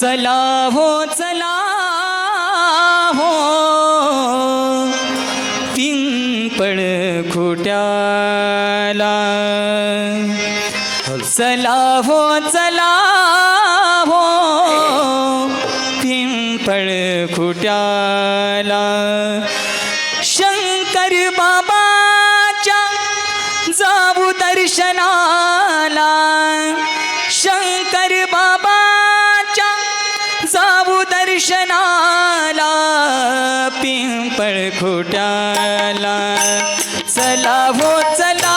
चला हो चला हो. पिंपळ खोट्याला. चला हो चला हो. पिंपळ खुट्याला. शंकर बाबाच्या जाऊ दर्शना दर्शनाला पिंपळ खोट्याला चला हो चला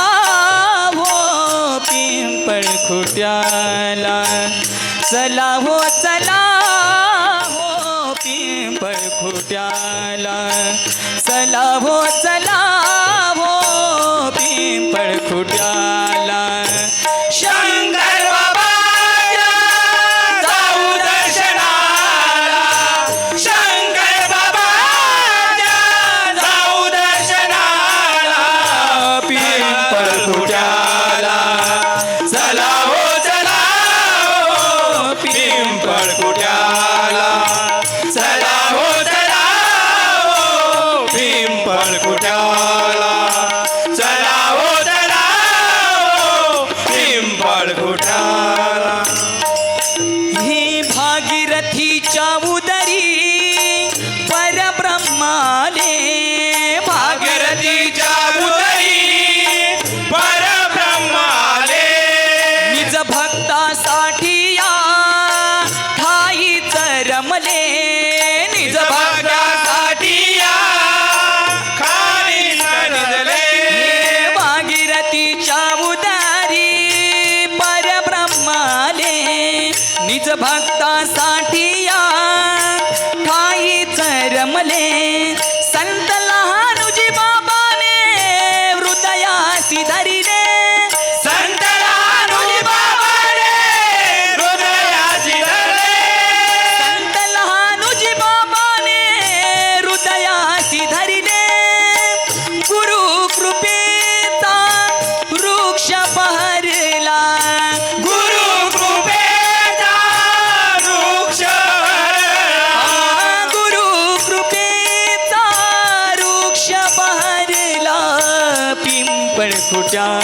हो पिंपळ खोट्याला चला हो चला हो पिंपळ खोट्याला चला हो चला हो पिंपळ खोट्याला पिंपळ खोट्याला चला चला हो पिंपळ खोट्याला ही भागीरथीच्या उदरी परब्रह्माले भागीरथीच्या उदरी परब्रह्माले निज भक्तासाठी या ठाईच रमले. भक्तासाठी या. ठाईच रमले.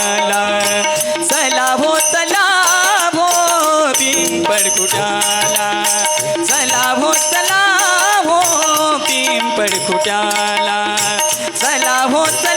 कुटाला चला हो चला हो पिंपळ कुटाला चला हो चला हो पिंपळ कुटाला चला हो चला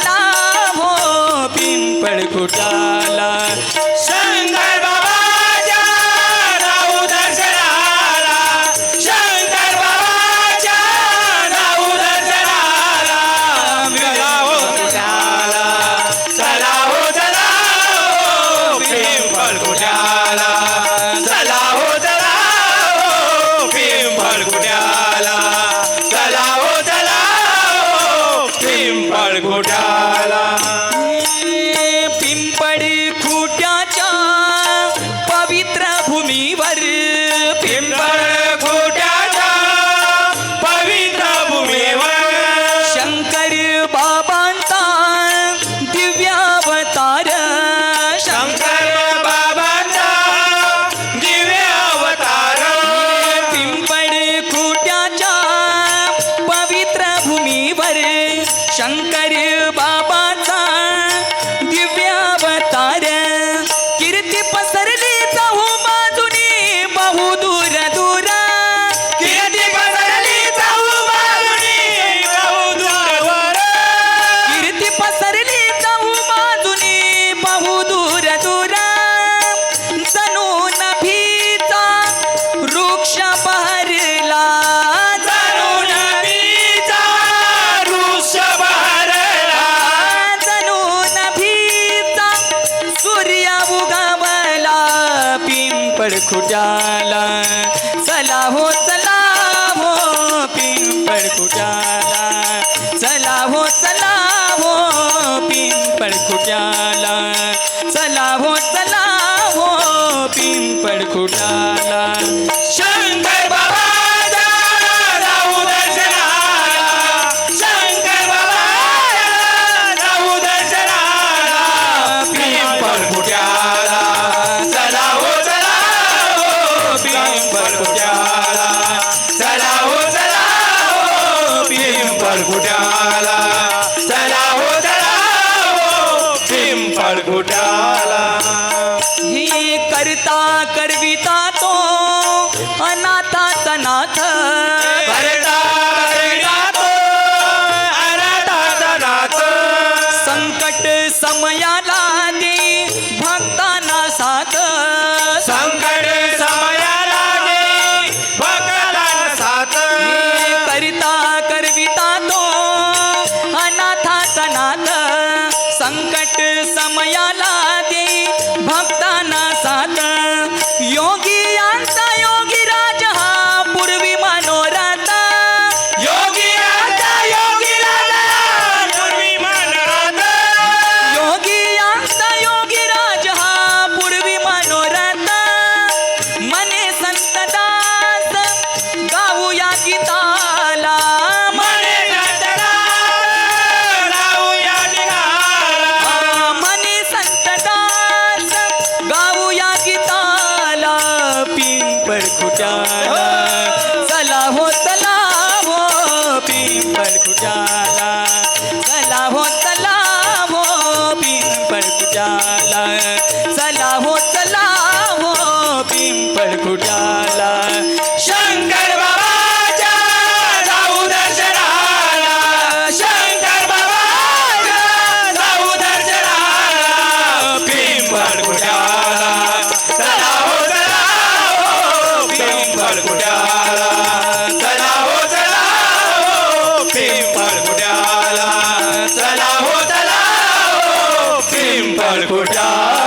कुटाला पिंपळी खुट्याच्या पवित्र भूमीवर. पिंपळ खुट्याच्या पवित्र भूमीवर. शंकर बाबांचा दिव्यावतार. शंकर बाबांचा दिव्यावतार. पिंपळ खुट्याच्या पवित्र भूमीवर. शंकर उगवला पिंपळ खुट्याला चला हो चला हो पिंपळ खुट्याला चला हो चला हो पिंपळ खुट्याला चला हो चला हो गाळघोट्याला ही करता करविता तो अनाथाचा नाथ संकट समया खुट्याला. चला हो चला हो पिंपल खुट्याला. चला हो चला हो पिंपल खुट्याला. चला हो चला हो पिंपल खुट्या আমার কোটা